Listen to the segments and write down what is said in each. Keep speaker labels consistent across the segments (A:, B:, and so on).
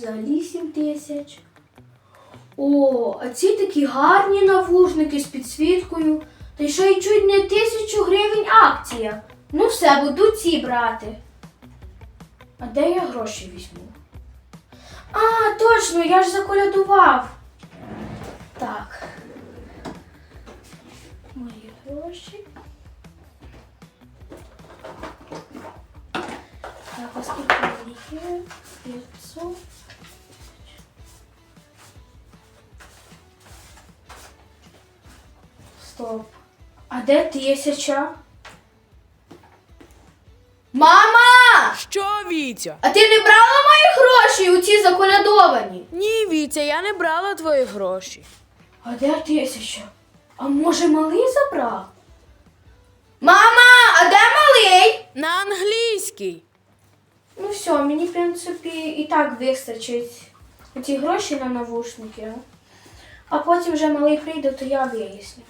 A: взагалі 7 тисяч. О, а ці такі гарні навушники з підсвіткою. Та ще й чуть не тисячу гривень акція. Ну все, буду ці брати. А де я гроші візьму? А, точно, я ж заколядував. Так. Мої гроші. Так, а скільки їх є? 500. Стоп. А де тисяча? Мама!
B: Що, Вітя?
A: А ти не брала мої гроші у ці заколядовані?
B: Ні, Вітя, я не брала твої гроші.
A: А де тисяча? А може малий забрав? Мама, а де малий?
B: На англійський.
A: Ну все, мені, в принципі, і так вистачить ці гроші на навушники. А потім вже малий прийде, то я виясню.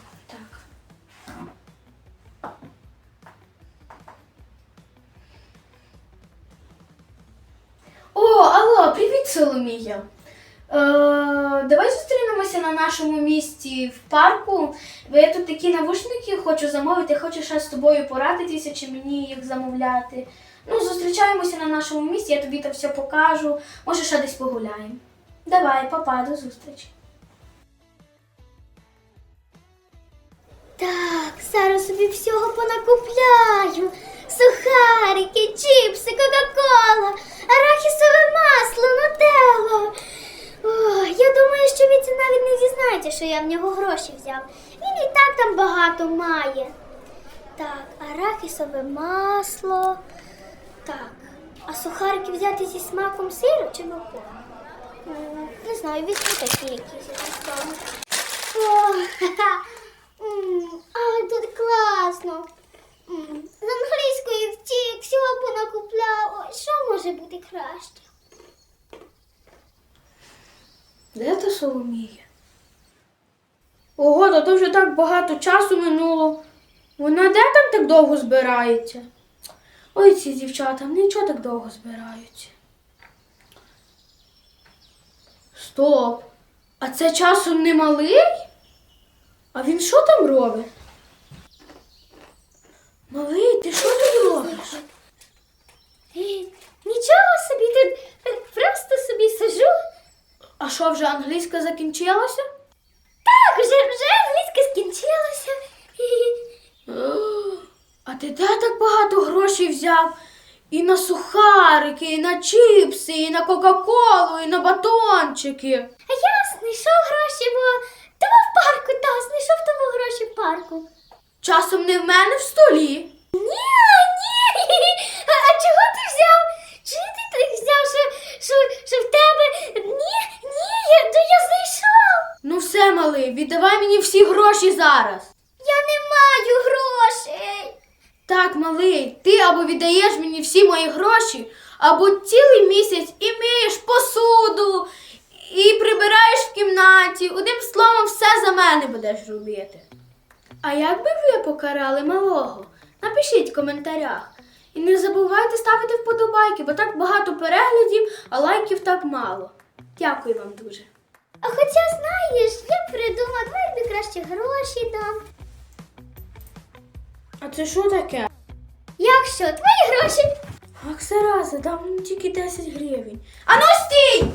A: Соломія. Е, давай зустрінемося на нашому місці в парку. Бо я тут такі навушники хочу замовити, хочу ще з тобою порадитися, чи мені їх замовляти. Ну, зустрічаємося на нашому місці, я тобі там все покажу. Може, ще десь погуляємо. Давай, папа, до зустрічі.
C: Так, зараз собі всього понакупляю. Сухарики, чіпси, Кока-Кола, арахісове масло, нутелло. О, я думаю, що Віці навіть не дізнається, що я в нього гроші взяв. Він і так там багато має. Так, арахісове масло. Так, а сухарики взяти зі смаком сиру чи бекону? Не знаю, візьму такі якісь. О, ха-ха. Тут класно. З англійської втік, всього понакупляв. Ой, що може бути краще?
A: Де та Соломія? Ого, та то вже так багато часу минуло. Вона де там так довго збирається? Ой, ці дівчата, нічого так довго збираються. Стоп! А це часом не малий? А він що там робить? Малий, ти що тут робиш?
C: Нічого собі так просто собі сижу.
A: А що вже англійська закінчилася?
C: Так, вже, вже англійська скінчилася.
A: А ти де так багато грошей взяв? І на сухарики, і на чіпси, і на Кока-Колу, і на батончики.
C: А я знайшов гроші, бо того в парку, та знайшов того гроші в парку.
A: Часом не в мене в столі.
C: Ні, ні. А, а чого ти взяв? Чого ти так взяв, що, що, що в тебе? Ні, ні, я, то я знайшов.
A: Ну малий, віддавай мені всі гроші зараз.
C: Я не маю грошей.
A: Так, малий, ти або віддаєш мені всі мої гроші, або цілий місяць і миєш посуду, і прибираєш в кімнаті. Одним словом, все за мене будеш робити. А як би ви покарали малого? Напишіть в коментарях. І не забувайте ставити вподобайки, бо так багато переглядів, а лайків так мало. Дякую вам дуже.
C: А хоча знаєш, я придумав, давай я тобі краще гроші дам.
A: А це що таке?
C: Як що, твої гроші?
A: Ах, зараза, дам мені тільки 10 гривень. А ну стій!